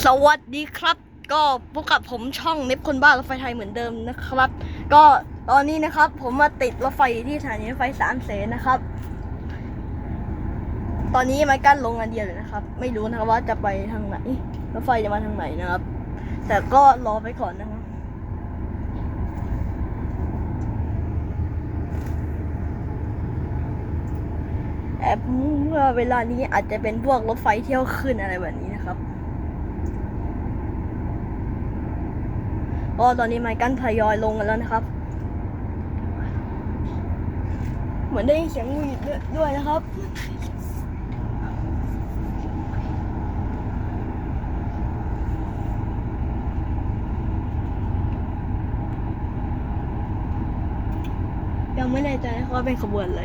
สวัสดีครับ ก็พบกับผมช่องเน็บคนบ้ารถไฟไทยเหมือนเดิมนะครับ ก็ตอนนี้นะครับ ผมมาติดรถไฟที่สถานีรถไฟสามเสนนะครับ ตอนนี้ไม้กั้นลงอันเดียวเลยนะครับ ไม่รู้นะครับว่าจะไปทางไหนรถไฟจะมาทางไหนนะครับ แต่ก็รอไปก่อนนะครับแอบเมื่อเวลานี้อาจจะเป็นพวกรถไฟเที่ยวขึ้นอะไรแบบนี้นะครับ ก็ตอนนี้ไม้กั้นทยอยลงกันแล้วนะครับ เหมือนได้ยินเสียงหวีดด้วยนะครับยังไม่แน่ใจนะครับว่าเป็นขบวนอะไร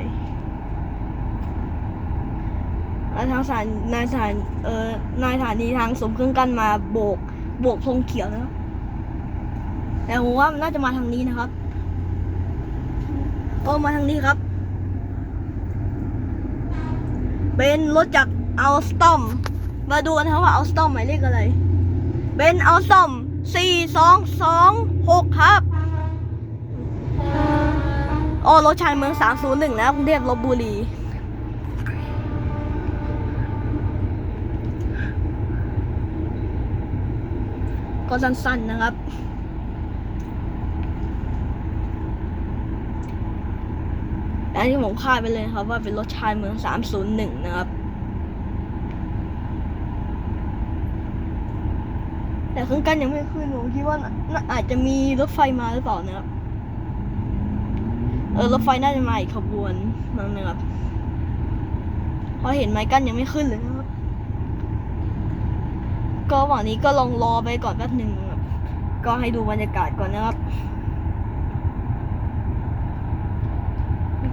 แล้วทางสารนายสารเอ่อนายสถานีทางสมเครื่องกั้นมาโบก โบกธงเขียวนะครับ แต่ผมว่ามันน่าจะมาทางนี้นะครับโอ้มาทางนี้ครับ เป็นรถจากอัลสตอม มาดูกันนะครับว่าอัลสตอมหมายเลขอะไร เป็นอัลสตอมสี่สองสองหกครับโอ้รถชานเมืองสามศูนย์หนึ่งนะกรุงเทพลบบุรีก็สั้นๆนะครับ อันนี้ผมคาดไปเลยครับว่าเป็นรถชายเมือง 301 นะครับ แต่เครื่องกั้นยังไม่ขึ้นผมคิดว่าน่าอาจจะมีรถไฟมาหรือเปล่านะครับ เออรถไฟน่าจะมาอีกขบวนมั้งนะครับพราะเห็นไม้กั้นยังไม่ขึ้นเลยนะครับ ก็หวังนี้ก็ลองรอไปก่อนแป๊บหนึ่งครับก็ให้ดูบรรยากาศก่อนนะครับ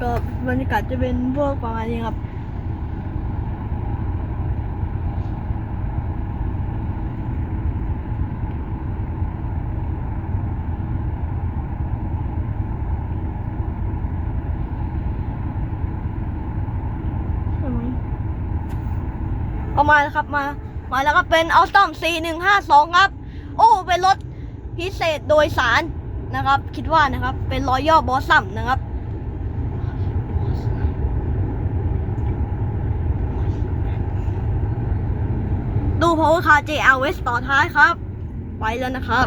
ก็บรรยากาศจะเป็นพวกประมาณนี้ครับใช่ไมเอามาแล้วครับมา มาแล้วก็เป็นอัลตอม4152ครับ โอ้เป็นรถพิเศษโดยสารนะครับ คิดว่านะครับ เป็นรอยย่อบอสซัมนะครับ ดู Power Car JR West ต่อท้ายครับ ไปแล้วนะครับ